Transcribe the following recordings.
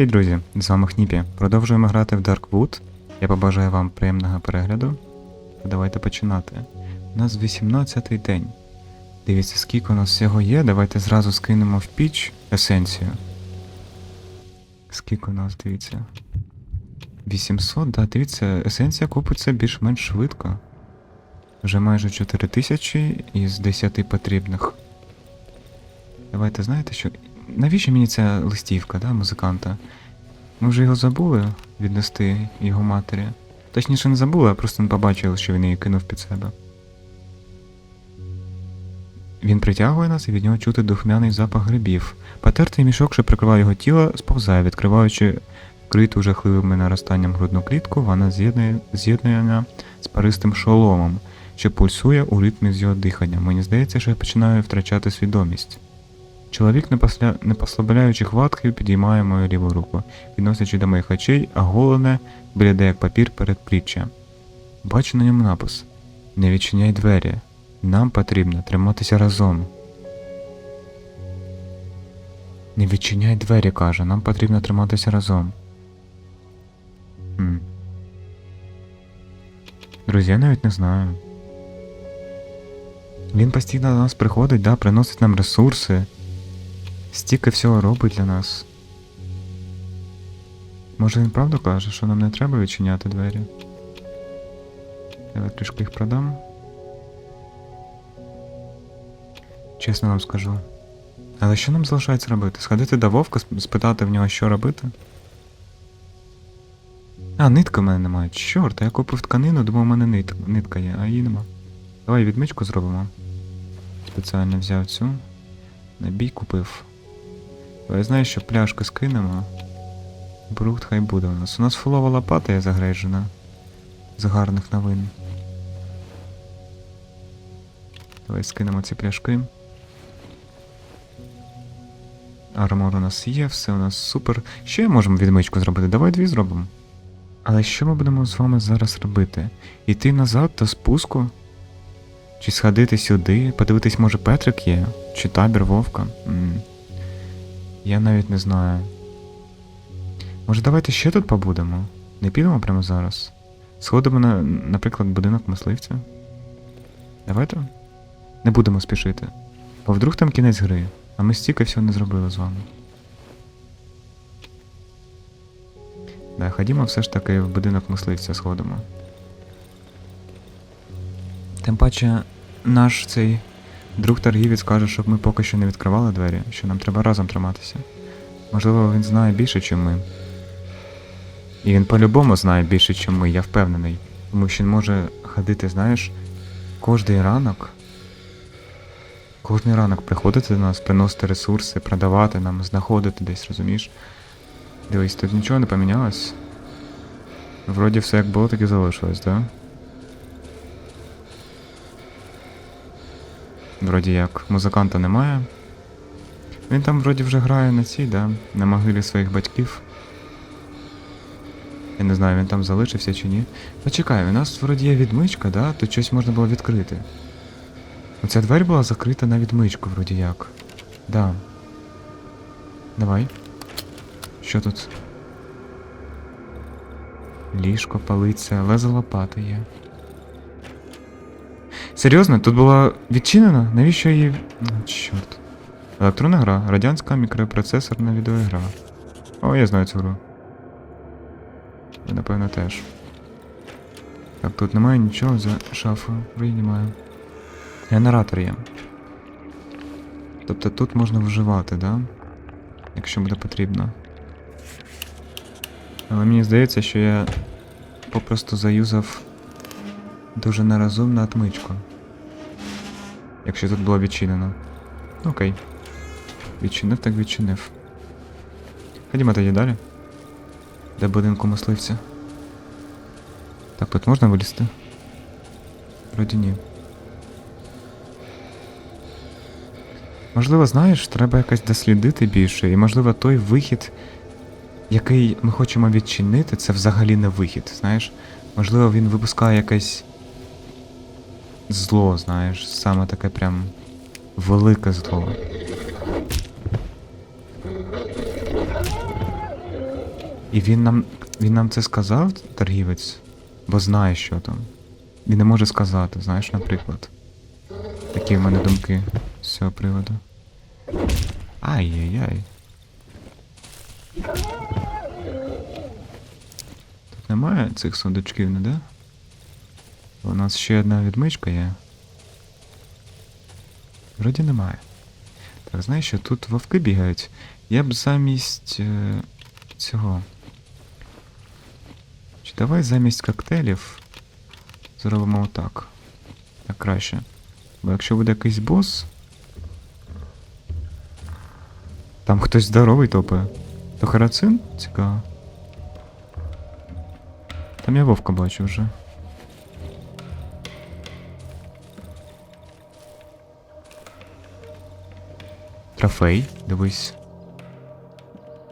Хей, друзі, з вами Хніпі. Продовжуємо грати в Darkwood. Я побажаю вам приємного перегляду. Давайте починати. У нас 18-й день. Дивіться, скільки у нас всього є. Давайте зразу скинемо в піч есенцію. Скільки у нас, дивіться. 800, да, дивіться, есенція купиться більш-менш швидко. Вже майже 4000 із 10 потрібних. Давайте знаєте що? Навіщо мені ця листівка, да, музиканта? Ми вже його забули віднести його матері. Точніше не забули, а просто не побачили, що він її кинув під себе. Він притягує нас і від нього чути духмяний запах грибів. Потертий мішок, що прикриває його тіло, сповзає, відкриваючи вкриту жахливим наростанням грудну клітку, вона з'єднує з паристим шоломом, що пульсує у ритмі з його дихання. Мені здається, що я починаю втрачати свідомість. Чоловік, не, посля... не послабляючи хватки, підіймає мою ліву руку, підносячи до моїх очей, а голене бляде як папір перед пліччя. Бачу на ньому напис: Не відчиняй двері. Нам потрібно триматися разом. Не відчиняй двері, каже, нам потрібно триматися разом. Друзі, я навіть не знаю. Він постійно до нас приходить, да, приносить нам ресурси. Стільки всього робить для нас. Може він правду каже, що нам не треба відчиняти двері? Я трішки їх продам. Чесно вам скажу. Але що нам залишається робити? Сходити до вовка, спитати в нього, що робити? А, нитки в мене немає. Чорт, я купив тканину, думав, у мене нит... нитка є, а її нема. Давай відмичку зробимо. Спеціально взяв цю. Набій купив. Я знаю, що пляшки скинемо. Брухт хай буде у нас. У нас фулова лопата є загрейджена. З гарних новин. Давай скинемо ці пляшки. Армор у нас є, все у нас супер. Ще можемо відмичку зробити? Давай дві зробимо. Але що ми будемо з вами зараз робити? Іти назад до спуску? Чи сходити сюди? Подивитись, може Петрик є? Чи табір Вовка? м Я навіть не знаю. Може, давайте ще тут побудемо? Не підемо прямо зараз. Сходимо на, наприклад, будинок мисливця. Давайте. Не будемо спішити. Бо вдруг там кінець гри, а ми стільки всього не зробили з вами. Да, ходімо все ж таки в будинок мисливця сходимо. Тим паче, наш цей друг торгівець каже, щоб ми поки що не відкривали двері, що нам треба разом триматися. Можливо, він знає більше, ніж ми. І він по-любому знає більше, ніж ми, я впевнений. Тому що він може ходити, знаєш, кожний ранок. Кожний ранок приходити до нас, приносити ресурси, продавати нам, знаходити десь, розумієш? Дивись, тут нічого не помінялось. Вроді все як було, так і залишилось, да? Вроді як, музиканта немає. Він там вроді вже грає на цій, да? На могилі своїх батьків. Я не знаю, він там залишився чи ні. Почекай, у нас вроді є відмичка, да? Тут щось можна було відкрити. Оця двері була закрита на відмичку, вроді як. Да. Давай. Що тут? Ліжко, палиця, лезо лопати є. Серйозно, тут була відчинена? Навіщо її. А, Чорт. Електронна гра, радянська мікропроцесорна відеоігра. О, я знаю цю гру. Ви, напевно, теж. Так, тут немає нічого за шафою. Вроді немає. Генератор є. Тобто тут можна вживати, да? Якщо буде потрібно. Але мені здається, що я попросту заюзав дуже нерозумну отмичку. Якщо тут було відчинено. Окей. Відчинив, так відчинив. Ходімо тоді далі. До будинку мисливця. Так, тут можна вилізти? Вроді ні. Можливо, знаєш, треба якось дослідити більше, і можливо той вихід, який ми хочемо відчинити, це взагалі не вихід, знаєш. Можливо, він випускає якесь зло, знаєш, саме таке прям велике зло. І він нам. Він нам це сказав, торгівець, бо знає, що там. Він не може сказати, знаєш, наприклад. Такі в мене думки з цього приводу. Ай-яй-яй. Тут немає цих сундучків, не де? У нас ще одна відмичка є. Вроді немає. Так, знаєш що, тут вовки бігають. Я б замість е, цього. Чи давай замість коктейлів зробимо отак. Так краще. Бо якщо буде якийсь бос. Там хтось здоровий топає. То харацин? Цікаво. Там я вовка бачу вже. Трофей, дивись.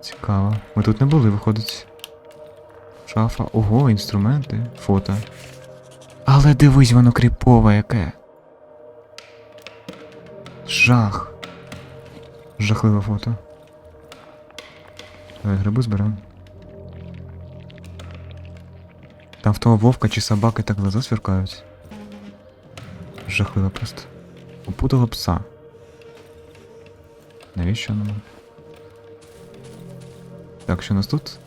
Цікаво. Ми тут не були, виходить. Шафа. Ого, інструменти, фото. Але дивись, воно кріпове яке. Жах. Жахливе фото. Давай гриби зберемо. Там в того вовка чи собаки так глаза сверкають. Жахливо просто. Упутало пса. Навіщо нам? Так, що у нас тут?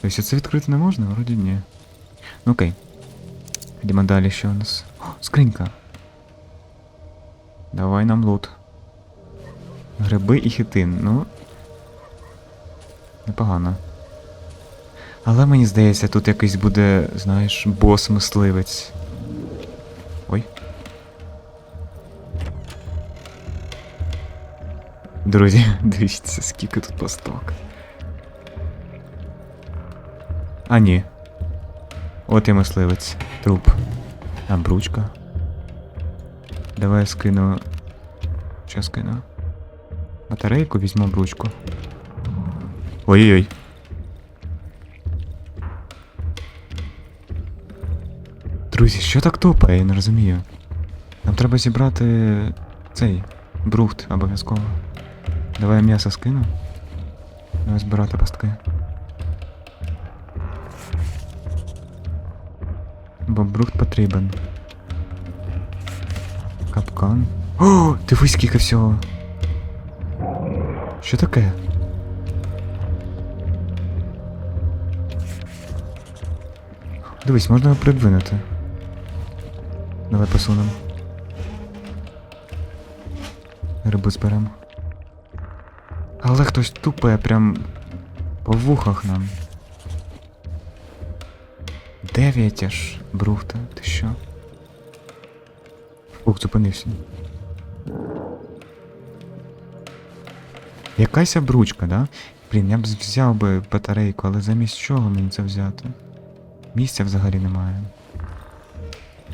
Тобто це відкрити не можна? Вроді ні. Ну окей. Йдемо далі, що у нас. О, скринька. Давай нам лут. Гриби і хитин, ну. Непогано. Але мені здається, тут якийсь буде, знаєш, бос-мисливець. Друзі, дивіться, скільки тут посток. А ні. От і мисливець. Труп. А бручка. Давай я скину. Що скину? Батарейку візьму бручку. Ой-ой-ой. Друзі, що так топає, я не розумію. Нам треба зібрати цей брухт обов'язково. Давай я м'ясо скину. Давай збирати пастки. Бо брухт потрібен. Капкан. О, дивись скільки всього. Що таке? Дивись, можна його придвинути. Давай посунемо. Гриби зберемо. Але хтось тупає прям по вухах нам. Дев'ять аж брухта, ти що? Фух, зупинився. Якась обручка, да? Блін, я б взяв би батарейку, але замість чого мені це взяти? Місця взагалі немає.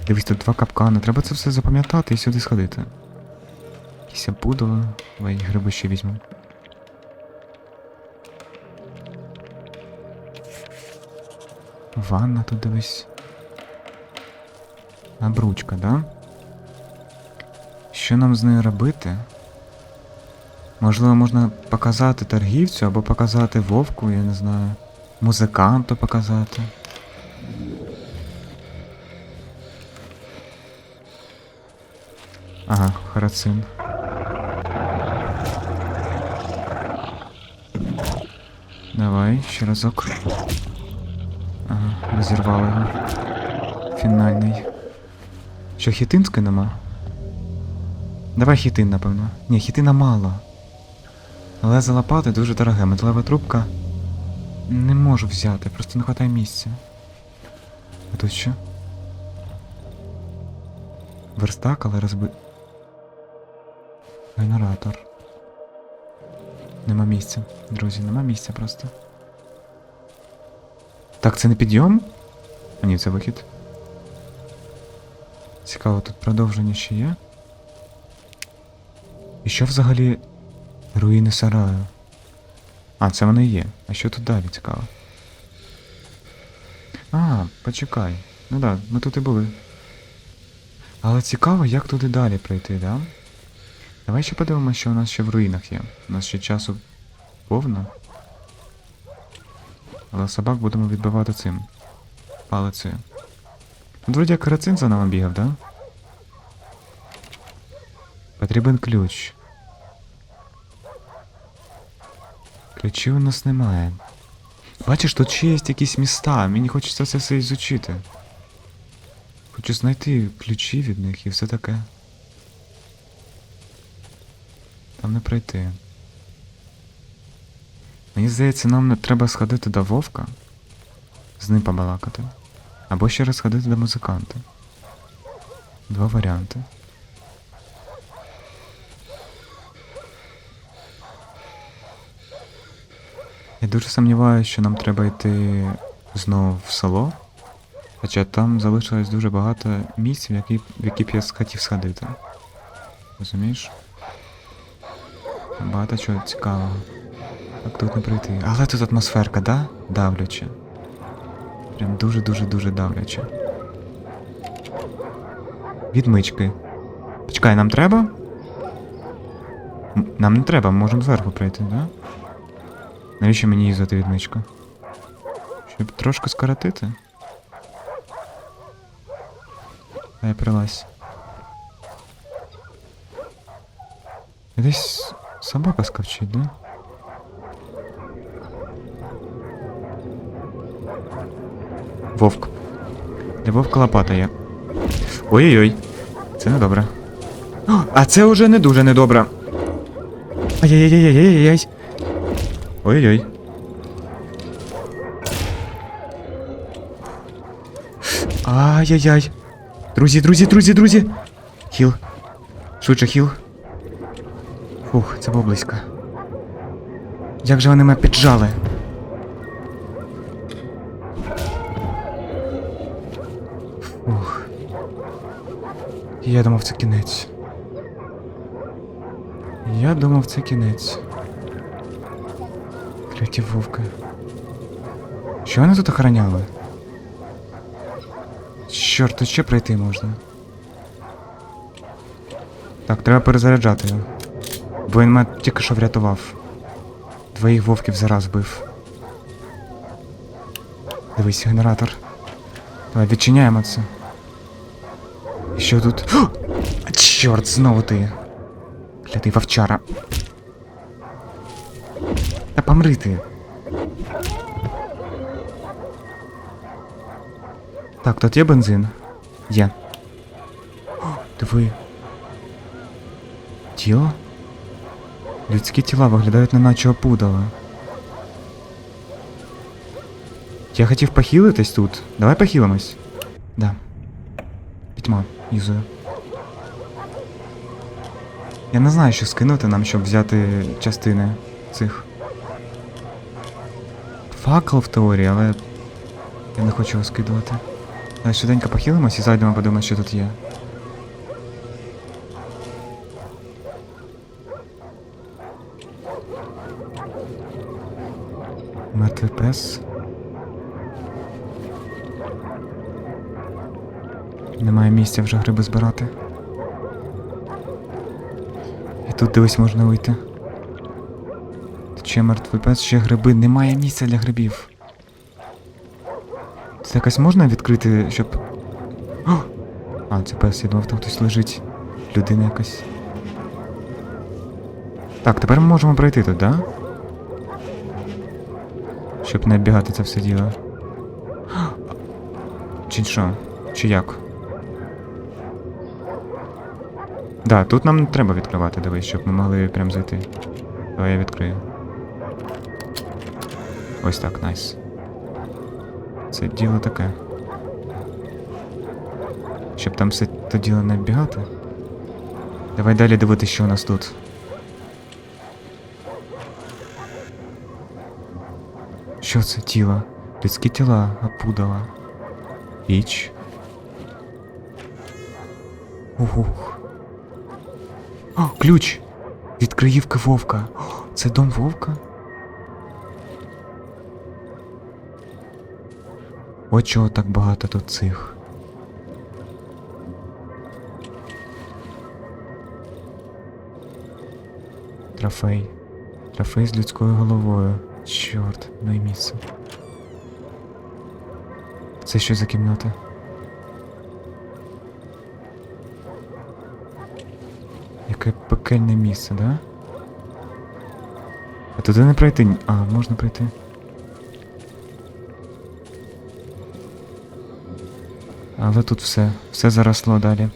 Дивись, тут два капкани. Треба це все запам'ятати і сюди сходити. Якісь пудова. Давай гриби ще візьму. Ванна тут дивись. Обручка, да? Що нам з нею робити? Можливо, можна показати торгівцю або показати вовку, я не знаю. Музиканту показати. Ага, харацин. Давай, ще разок. Розірвали його. Фінальний. Що, хітинської нема? Давай хітин, напевно. Ні, хітина мало. Лезо лопати дуже дороге, металева трубка. Не можу взяти, просто не вистачає місця. А тут що? Верстак, але розби... Генератор. Нема місця, друзі, нема місця просто. Так, це не підйом? А ні, це вихід. Цікаво, тут продовження ще є. І що взагалі руїни сараю? А, це вони є. А що тут далі цікаво? А, почекай. Ну да, ми тут і були. Але цікаво, як туди далі пройти, да? Давай ще подивимося, що у нас ще в руїнах є. У нас ще часу повно. Але собак будемо відбивати цим. Палицею. Тут вроді карацин за нами бігав, да? Потрібен ключ. Ключів у нас немає. Бачиш, тут ще є якісь міста, мені хочеться це все ізучити. Хочу знайти ключі від них і все таке. Там не пройти. Мені здається, нам не треба сходити до Вовка, з ним побалакати. Або ще раз сходити до музиканта. Два варіанти. Я дуже сумніваюся, що нам треба йти знову в село. Хоча там залишилось дуже багато місць, в які, в які б я хотів сходити. Розумієш? Багато чого цікавого. Так тут не пройти. Але тут атмосферка, да? Давляча. Прям дуже-дуже-дуже давляча. Відмички. Почекай, нам треба? Нам не треба, ми можемо зверху пройти, да? Навіщо мені їздити відмичку? Щоб трошки скоротити? Дай прилазь. Десь собака скавчить, да? Вовк. Для вовка лопата є. Ой-ой-ой. Це не добре. А це вже не дуже недобре. Ай-яй-яй-яй-яй-яй. Ой-ой. Ай-яй-яй. Друзі, друзі, друзі, друзі. Хіл. Швидше хіл. Фух, це було близько. Як же вони мене піджали? Я думав, це кінець. Я думав, це кінець. Кляті вовки. Що вони тут охороняли? Чорт, тут ще пройти можна. Так, треба перезаряджати його. Бо він мене тільки що врятував. Двоїх вовків зараз бив. Дивись, генератор. Давай відчиняємо це. І що тут? О! Чорт, знову ти. Клятий вовчара. Та помри ти. Так, тут є бензин? Є. О, диви. Тіло? Людські тіла виглядають не наче опудала. Я хотів похилитись тут. Давай похилимось. Да. Пітьма, Юзаю. Я не знаю, що скинути нам, щоб взяти частини цих. Факел в теорії, але я не хочу його скидувати. Давай швиденько похилимось і зайдемо подивимось, що тут є. Мертвий пес. Немає місця вже гриби збирати. І тут дивись можна вийти. Тут ще мертвий пес, ще гриби. Немає місця для грибів. Це якось можна відкрити, щоб. О! А, це пес, я думав, там хтось лежить. Людина якась. Так, тепер ми можемо пройти тут, да? Щоб не оббігати це все діло. Чи що? Чи як? Да, тут нам не треба відкривати, дивись, щоб ми могли прям зайти. Давай я відкрию. Ось так, найс. Це діло таке. Щоб там все то діло не оббігати. Давай далі дивитися, що у нас тут. Що це тіло? Людські тіла опудала. Піч. Ух. О, ключ! Від Криївки Вовка. О, це дом Вовка? От чого так багато тут цих. Трофей. Трофей з людською головою. Чорт, ну і місце. Це що за кімната? Пекельне місце, да? А туди не пройти. А, можна пройти. Але тут все, все заросло далі.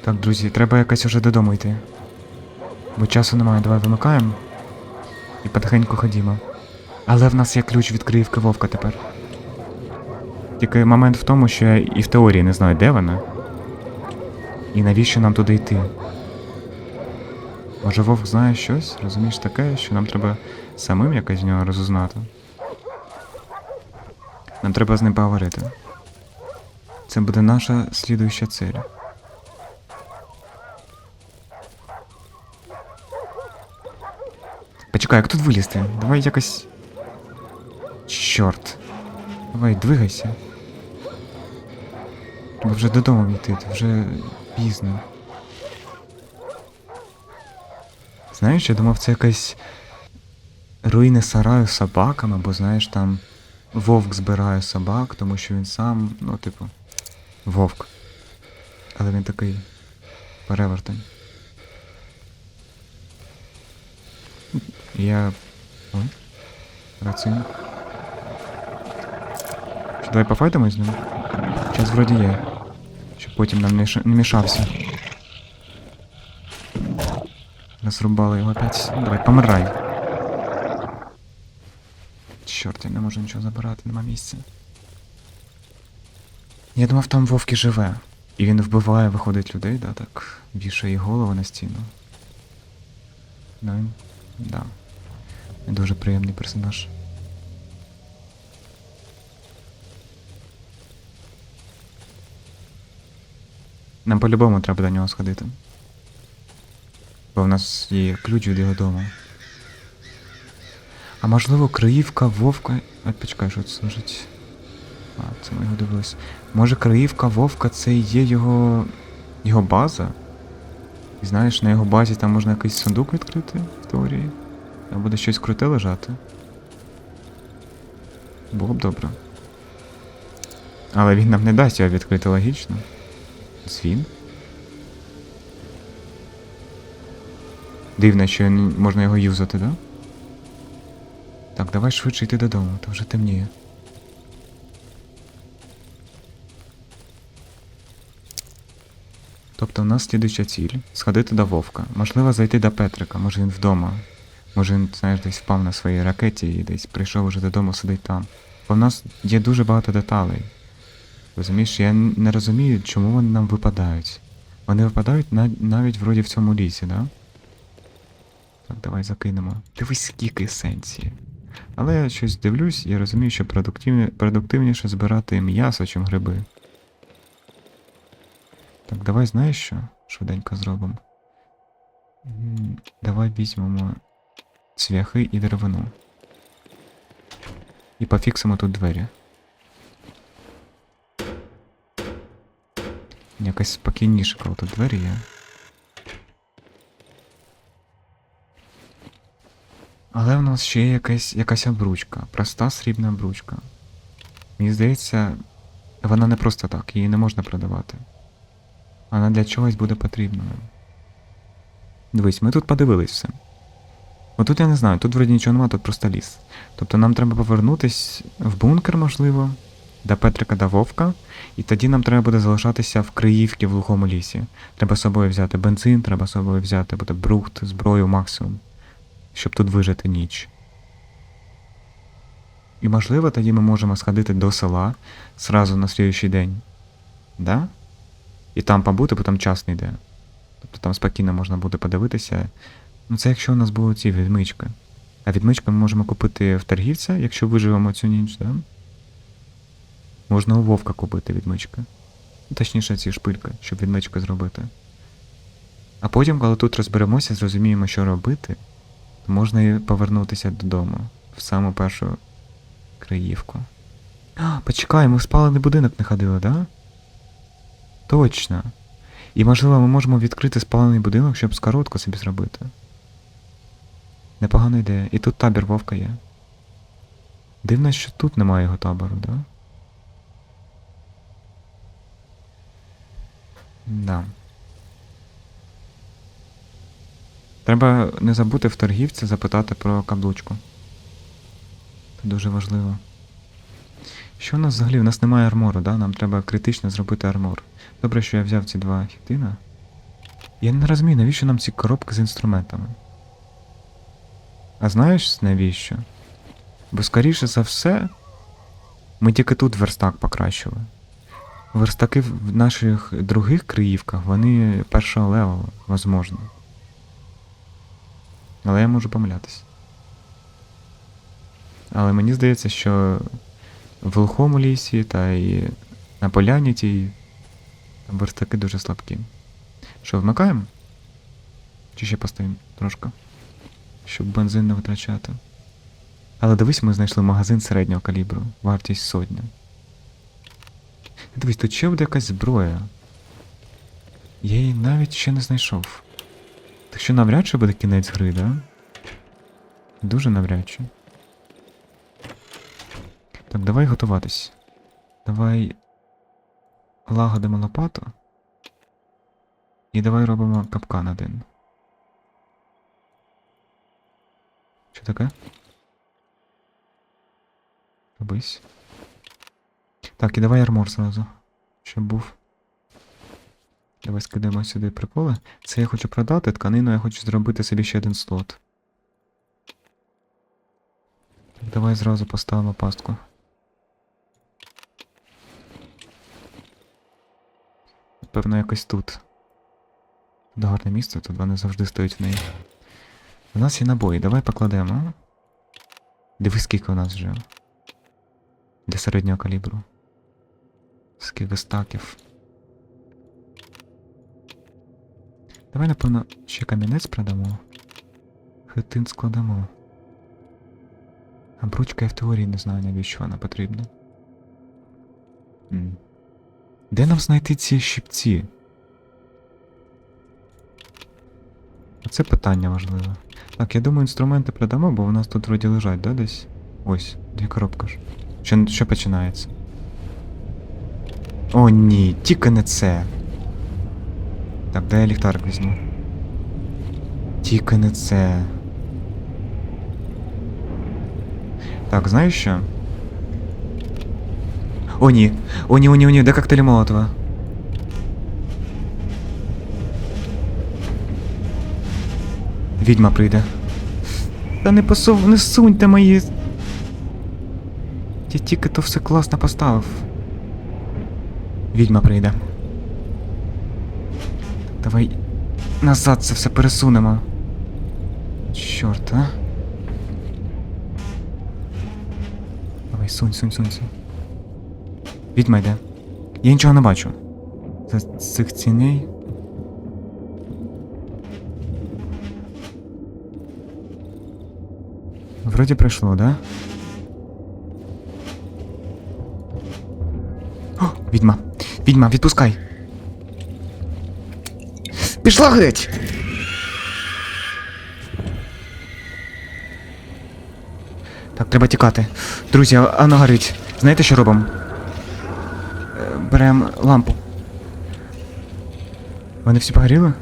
Так, друзі, треба якось уже додому йти. Бо часу немає, давай вимикаємо. І потихеньку ходімо. Але в нас є ключ від Криївки Вовка тепер. Тільки момент в тому, що я і в теорії не знаю, де вона. І навіщо нам туди йти. Може Вовк знає щось, розумієш таке, що нам треба самим якось в нього розузнати. Нам треба з ним поговорити. Це буде наша слідуюча цель. Почекай, як тут вилізти? Давай якось. Чорт. Давай, двигайся. Треба вже додому йти, це вже пізно. Знаєш, я думав, це якась руїни сараю з собаками, бо знаєш, там вовк збирає собак, тому що він сам, ну, типу, вовк. Але він такий перевертень. Я. О, рацин. Давай пофайтимось з ним? Час вроді є. Щоб потім нам не, мішався. Розрубали його опять. Ну, Давай, помирай. Чорт, я не можу нічого забирати, нема місця. Я думав, там вовки живе. І він вбиває, виходить людей, да, так. Вішає голову на стіну. Ну, да. Дуже приємний персонаж. Нам по-любому треба до нього сходити. Бо в нас є ключ від його дому. А можливо, Криївка, Вовка. А почекай, що це служить. А, це ми його дивились. Може Криївка, Вовка це і є його. його база? І знаєш, на його базі там можна якийсь сундук відкрити в теорії. Там буде щось круте лежати. Було б добре. Але він нам не дасть його відкрити логічно. Дзвін? Дивно, що можна його юзати, да? Так, давай швидше йти додому, то вже темніє. Тобто в нас слідуюча ціль сходити до Вовка. Можливо, зайти до Петрика, може він вдома. Може він, знаєш, десь впав на своїй ракеті і десь прийшов уже додому, сидить там. Бо в нас є дуже багато деталей. Розумієш, я не розумію, чому вони нам випадають. Вони випадають на, навіть вроді в цьому лісі, да? Так, давай закинемо. Дивись, скільки есенції. Але я щось дивлюсь і розумію, що продуктивні, продуктивніше збирати м'ясо, чим гриби. Так, давай знаєш що? Швиденько зробимо. Давай візьмемо цвяхи і деревину. І пофіксимо тут двері. Якось спокійніше, коли тут двері є. Але в нас ще є якась, якась обручка, проста срібна обручка. Мені здається, вона не просто так, її не можна продавати. Вона для чогось буде потрібною. Дивись, ми тут подивились все. Отут я не знаю, тут вроді нічого нема, тут просто ліс. Тобто нам треба повернутись в бункер, можливо, до Петрика до Вовка, і тоді нам треба буде залишатися в Криївці в глухому лісі. Треба з собою взяти бензин, треба з собою взяти буде брухт, зброю максимум, щоб тут вижити ніч. І можливо, тоді ми можемо сходити до села зразу на слідуючий день. Да? І там побути, бо там час не йде. Тобто там спокійно можна буде подивитися. Ну це якщо у нас будуть ці відмички. А відмички ми можемо купити в торгівця, якщо виживемо цю ніч, да? Можна у Вовка купити відмички. Ну, Точніше, ці шпильки, щоб відмички зробити. А потім, коли тут розберемося, зрозуміємо, що робити, то можна і повернутися додому, в саму першу Криївку. А, почекай, ми в спалений будинок не ходили, да? Точно. І можливо ми можемо відкрити спалений будинок, щоб скоротку собі зробити. Непогана ідея. І тут табір вовка є. Дивно, що тут немає його табору, да? Да. Треба не забути в торгівці запитати про каблучку. Це дуже важливо. Що у нас взагалі? У нас немає армору, да? Нам треба критично зробити армор. Добре, що я взяв ці два хітина. Я не розумію, навіщо нам ці коробки з інструментами. А знаєш навіщо? Бо скоріше за все, ми тільки тут верстак покращили. Верстаки в наших других криївках, вони першого левела, возможно. Але я можу помилятись. Але мені здається, що в глухому лісі та і на поляні тій верстаки дуже слабкі. Що, вмикаємо? Чи ще постоїмо трошки? Щоб бензин не витрачати. Але дивись, ми знайшли магазин середнього калібру, вартість сотня. Дивись, тут ще буде якась зброя. Я її навіть ще не знайшов. Так що навряд чи буде кінець гри, да? Дуже навряд чи. Так, давай готуватись. Давай лагодимо лопату. І давай робимо капкан один. Що таке? Робись. Так, і давай армор зразу. Щоб був. Давай скидаємо сюди приколи. Це я хочу продати, тканину я хочу зробити собі ще один слот. Давай зразу поставимо пастку. Певно, якось тут. Тут гарне місце, тут вони завжди стоять в неї. У нас є набої, давай покладемо. Дивись, скільки у нас вже. Для середнього калібру. Скільки стаків. Давай, напевно, ще камінець продамо. Хитин складемо. А бручка я в теорії не знаю, навіщо вона потрібна. Де нам знайти ці щипці? Оце питання важливе. Так, я думаю, інструменти продамо, бо у нас тут вроді лежать, да, десь? Ось, дві коробки ж. Що, що починається? О, ні, тільки не це. Так, дай я ліхтарик візьму. Тільки не це. Так, знаєш що? О, ні. О, ні, о, ні, о, ні, де коктейлі Молотова? Відьма прийде. Та не посув, не суньте мої. Я тільки то все класно поставив. Відьма прийде. Давай назад це все пересунемо. Чорт, а? Давай, сунь, сунь, сунь, сунь. Відьма йде. Я нічого не бачу. З цих ціней. Вроді прийшло, да? О, відьма. Відьма, відпускай. Пішла геть! Так, треба тікати. Друзі, а- Анна горить. Знаєте, що робимо? Е, Беремо лампу. Вони всі погоріли?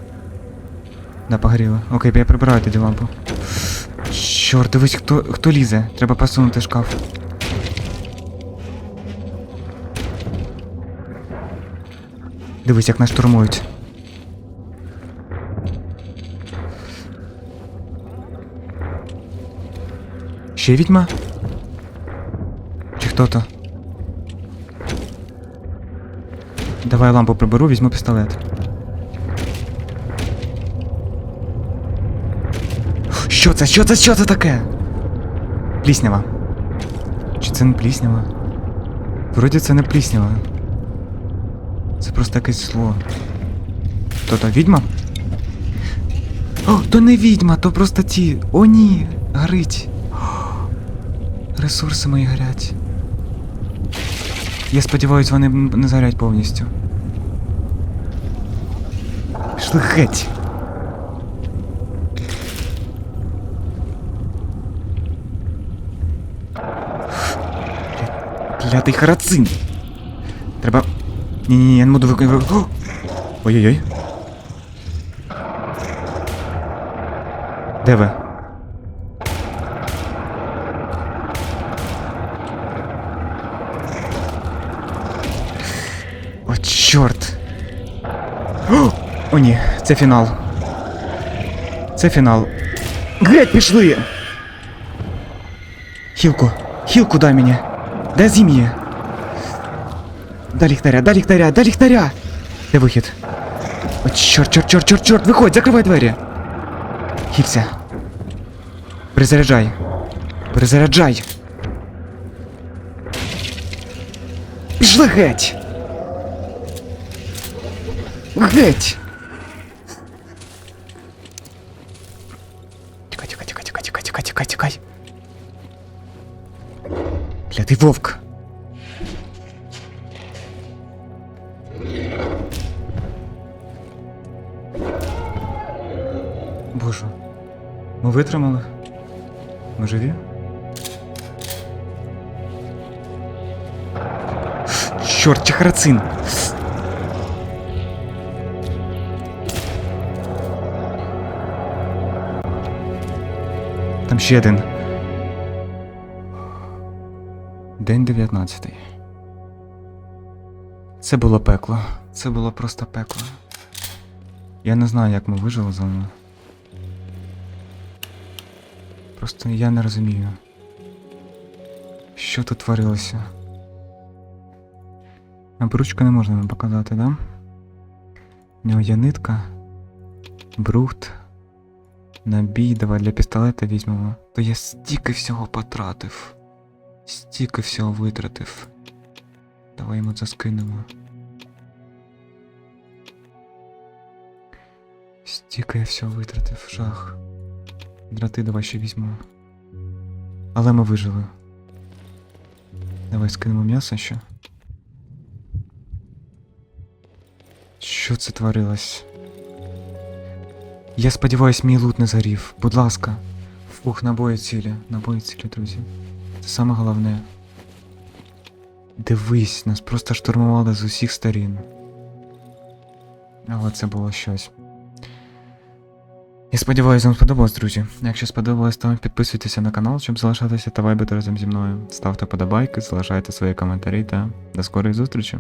Да, погоріли. Окей, я прибираю тоді лампу. Чорт, дивись, хто, хто лізе. Треба посунути шкаф. Дивись, як нас штурмують. Ще відьма? Чи хто то? Давай лампу приберу, візьму пістолет. Що це? Що це? Що це таке? Пліснява. Чи це не пліснява? Вроді це не пліснява. Це просто якесь зло. Хто то відьма? О, то не відьма, то просто ті. О, ні, горить. Ресурси мої горять. Я сподіваюсь, вони не згорять повністю. Пішли геть. Клятий харацин! Ні-ні-ні, я не буду виконувати. Ой-ой-ой. Де ви? О, чорт. О ні, це фінал. Це фінал. Геть пішли! Хілку, хілку дай мені. Дай зім'ї. Дай ліхтаря, дай ліхтаря, дай ліхтаря! Де вихід? О, чорт, чорт, чорт, чорт, чорт, виходь, закривай двері. Хілься. Перезаряджай. Перезаряджай. Пішли геть. Геть. Тікай, тікай, тікай, тікай, тікай, тікай, тікай, тікай. Клятий вовк. Боже. Ми витримали? Ми живі? Чорт, чехарацин! Там ще один. День 19. Це було пекло. Це було просто пекло. Я не знаю, як ми вижили з вами. Просто я не розумію. Що тут творилося? Обручка не можна нам показати, да? У нього є нитка, брухт, набій, давай для пістолета візьмемо. То я стільки всього потратив. Стільки всього витратив. Давай йому це скинемо. Стільки я всього витратив, жах. Дроти давай ще візьмемо. Але ми вижили. Давай скинемо м'ясо ще. Що це творилось? Я сподіваюсь, мій лут не згорів. Будь ласка. Фух, набої цілі. Набої цілі, друзі. Це саме головне. Дивись, нас просто штурмували з усіх сторін. Але це було щось. Я сподіваюся, вам сподобалось, друзі. Якщо сподобалось, то підписуйтеся на канал, щоб залишатися та вайбити разом зі мною. Ставте подобайки, залишайте свої коментарі та до скорої зустрічі.